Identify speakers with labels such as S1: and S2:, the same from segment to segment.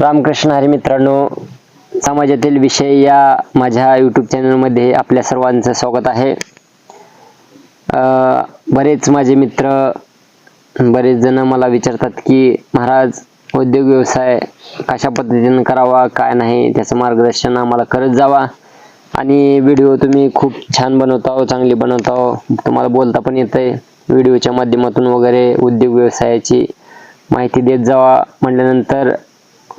S1: रामकृष्ण हरी मित्रांनो समाजातील विषय या माझ्या यूट्यूब चॅनलमध्ये आपल्या सर्वांचं स्वागत आहे. बरेच माझे मित्र बरेच जण मला विचारतात की महाराज उद्योग व्यवसाय कशा पद्धतीने करावा काय नाही त्याचं मार्गदर्शन आम्हाला करत जावा. आणि व्हिडिओ तुम्ही खूप छान बनवता हो, चांगली बनवता हो. तुम्हाला बोलता पण येतंय. व्हिडिओच्या माध्यमातून वगैरे उद्योग व्यवसायाची माहिती देत जावा. म्हटल्यानंतर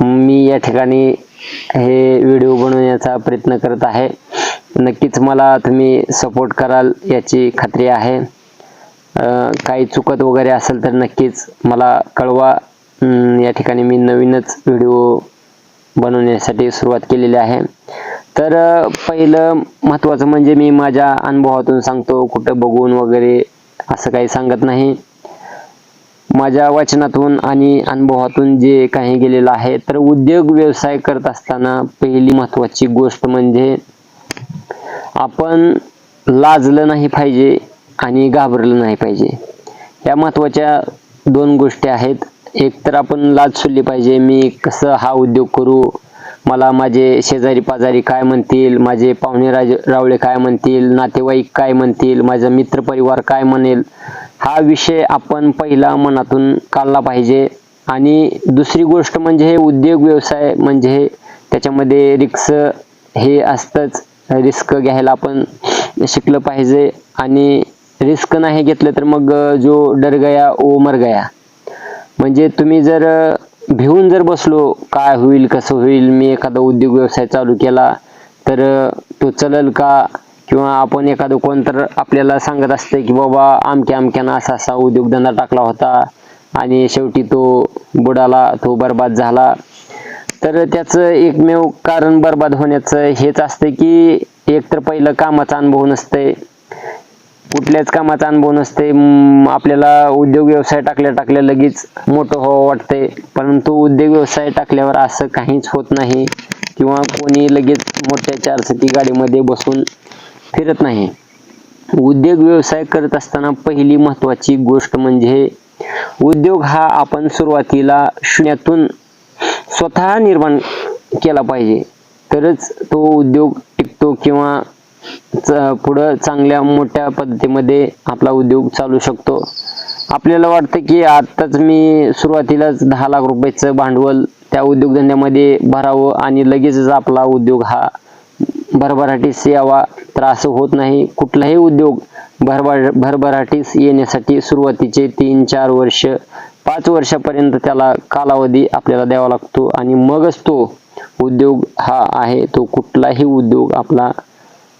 S1: मी या ठिकाणी हे व्हिडिओ बनवण्याचा प्रयत्न करत आहे. नक्कीच मला तुम्ही सपोर्ट कराल याची खात्री आहे. काही चुकत वगैरे असेल तर नक्कीच मला कळवा. या ठिकाणी मी नवीनच व्हिडिओ बनवण्यासाठी सुरुवात केलेली आहे. तर पहिलं महत्त्वाचं म्हणजे मी माझ्या अनुभवातून सांगतो. कुठं बघून वगैरे असं काही सांगत नाही. माझ्या वाचनातून आणि अनुभवातून जे काही गेलेलं आहे तर उद्योग व्यवसाय करत असताना पहिली महत्त्वाची गोष्ट म्हणजे आपण लाजलं नाही पाहिजे आणि घाबरलं नाही पाहिजे. या महत्त्वाच्या दोन गोष्टी आहेत. एक तर आपण लाज सोडली पाहिजे मी कसं हा उद्योग करू? मला माझे शेजारी पाजारी काय म्हणतील? माझे पाहुणे राज रावळे काय म्हणतील? नातेवाईक काय म्हणतील? माझा मित्रपरिवार काय म्हणेल? हा विषय आपण पहिला मनातून काढला पाहिजे. आणि दुसरी गोष्ट म्हणजे हे उद्योग व्यवसाय म्हणजे त्याच्यामध्ये रिक्स हे असतंच. रिस्क घ्यायला आपण शिकलं पाहिजे. आणि रिस्क नाही घेतलं तर मग जो डर गया ओ मर गया म्हणजे तुम्ही जर भिवून जर बसलो काय होईल कसं होईल मी एखादा उद्योग व्यवसाय चालू केला तर तो चलल का? किंवा आपण एखादं कोण तर आपल्याला सांगत असते की बाबा आमक्या आमक्यानं असा असा उद्योगधंदा टाकला होता आणि शेवटी तो बुडाला तो बर्बाद झाला. तर त्याचं एकमेव कारण बर्बाद होण्याचं हेच असतं की एक तर पहिलं कामाचा अनुभव नसते कुठल्याच कामाचा अनुभव नसते आपल्याला उद्योग व्यवसाय टाकल्या टाकल्या लगेच मोठं व्हावं वाटते परंतु उद्योग व्यवसाय टाकल्यावर असं काहीच होत नाही. किंवा कोणी लगेच मोठ्या चारचाकी गाडीमध्ये बसून फिरत नाही. उद्योग व्यवसाय करत असताना पहिली महत्वाची गोष्ट म्हणजे उद्योग हा आपण सुरुवातीला शून्यातून स्वतः निर्माण केला पाहिजे. तरच तो उद्योग टिकतो किंवा पुढं चांगल्या मोठ्या पद्धतीमध्ये आपला उद्योग चालू शकतो. आपल्याला वाटतं की आत्ताच मी सुरुवातीलाच दहा लाख रुपयाचं भांडवल त्या उद्योगधंद्यामध्ये भरावं आणि लगेचच आपला उद्योग हा भरभराटीस यावा त्रास होत नाही. कुठलाही उद्योग भरभर भरभराटीस येण्यासाठी सुरुवातीचे तीन चार वर्ष पाच वर्षापर्यंत त्याला कालावधी आपल्याला द्यावा लागतो आणि मगच तो उद्योग हा आहे तो कुठलाही उद्योग आपला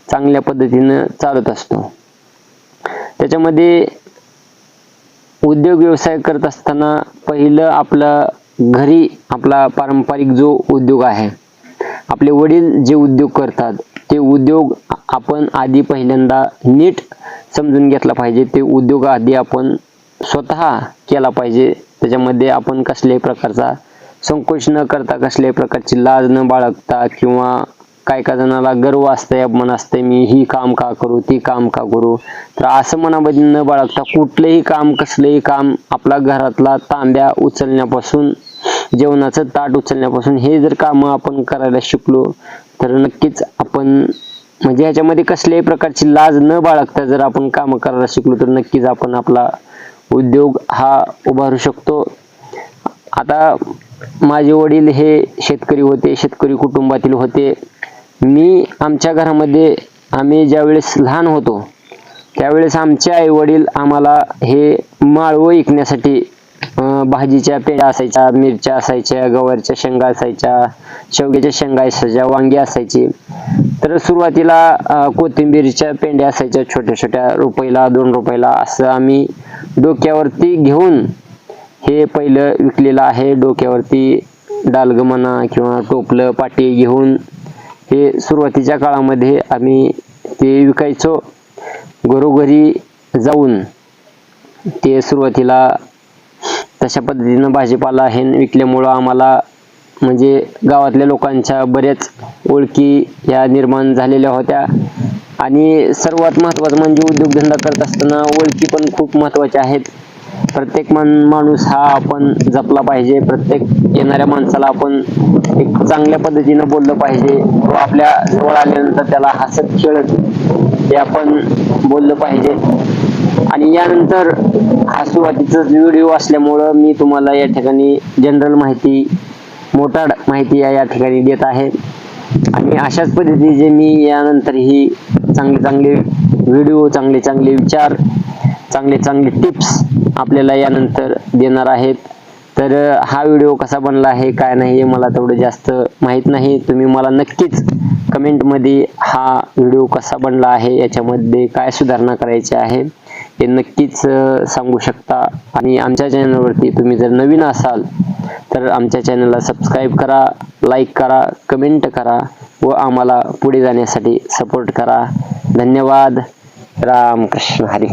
S1: चांगल्या पद्धतीनं चालत असतो. त्याच्यामध्ये उद्योग व्यवसाय करत असताना पहिलं आपलं घरी आपला पारंपरिक जो उद्योग आहे आपले वडील जे उद्योग करतात ते उद्योग आपण आधी पहिल्यांदा नीट समजून घेतला पाहिजे. ते उद्योग आधी आपण स्वतः केला पाहिजे. त्याच्यामध्ये आपण कसल्याही प्रकारचा संकोच न करता कसल्याही प्रकारची लाज न बाळगता किंवा काय काय जणाला गर्व असतंय अपमान असतंय मी ही काम का करू ती काम का करू? तर असं मनामध्ये न बाळगता कुठलंही काम कसलंही काम आपला घरातला तांब्या उचलण्यापासून जेवणाचं ताट उचलण्यापासून हे जर कामं आपण करायला शिकलो तर नक्कीच आपण म्हणजे ह्याच्यामध्ये कसल्याही प्रकारची लाज न बाळगता जर आपण कामं करायला शिकलो तर नक्कीच आपण आपला उद्योग हा उभारू शकतो. आता माझे वडील हे शेतकरी होते शेतकरी कुटुंबातील होते. मी आमच्या घरामध्ये आम्ही ज्यावेळेस लहान होतो त्यावेळेस आमचे आई वडील आम्हाला हे माळवं विकण्यासाठी भाजीच्या पेंड्या असायच्या मिरच्या असायच्या गवारच्या शेंगा असायच्या शेवग्याच्या शेंगा असायच्या वांगी असायची. तर सुरुवातीला कोथिंबीरच्या पेंड्या असायच्या छोट्या छोट्या रुपयाला दोन रुपयाला असं आम्ही डोक्यावरती घेऊन हे पहिलं विकलेलं आहे. डोक्यावरती डालगं म्हणा किंवा टोपलं पाटी घेऊन हे सुरुवातीच्या काळामध्ये आम्ही ते विकायचो. घरोघरी जाऊन ते सुरुवातीला तशा पद्धतीनं भाजीपाला हे विकल्यामुळं आम्हाला म्हणजे गावातल्या लोकांच्या बऱ्याच ओळखी या निर्माण झालेल्या होत्या. आणि सर्वात महत्त्वाचं म्हणजे उद्योगधंदा करत असताना ओळखी पण खूप महत्त्वाच्या आहेत. प्रत्येक मान माणूस हा आपण जपला पाहिजे. प्रत्येक येणाऱ्या माणसाला आपण एक चांगल्या पद्धतीनं बोललं पाहिजे. तो आपल्या जवळ आल्यानंतर त्याला हसत खेळत हे आपण बोललं पाहिजे. आणि यानंतर हा सुरुवातीचा व्हिडिओ असल्यामुळं मी तुम्हाला या ठिकाणी जनरल माहिती मोठाड माहिती या या ठिकाणी देत आहे. आणि अशाच पद्धतीचे मी यानंतरही चांगले चांगले व्हिडिओ चांगले चांगले विचार चांगले चांगले टिप्स आपल्याला यानंतर देणार आहेत. तर हा व्हिडिओ कसा बनला आहे काय नाही हे मला तेवढं जास्त माहीत नाही. तुम्ही मला नक्कीच कमेंटमध्ये हा व्हिडिओ कसा बनला आहे याच्यामध्ये काय सुधारणा करायची आहे हे नक्कीच सांगू शकता. आणि आमच्या चॅनलवरती तुम्ही जर नवीन असाल तर आमच्या चॅनलला सबस्क्राईब करा लाईक करा कमेंट करा व आम्हाला पुढे जाण्यासाठी सपोर्ट करा. धन्यवाद. रामकृष्ण हरी.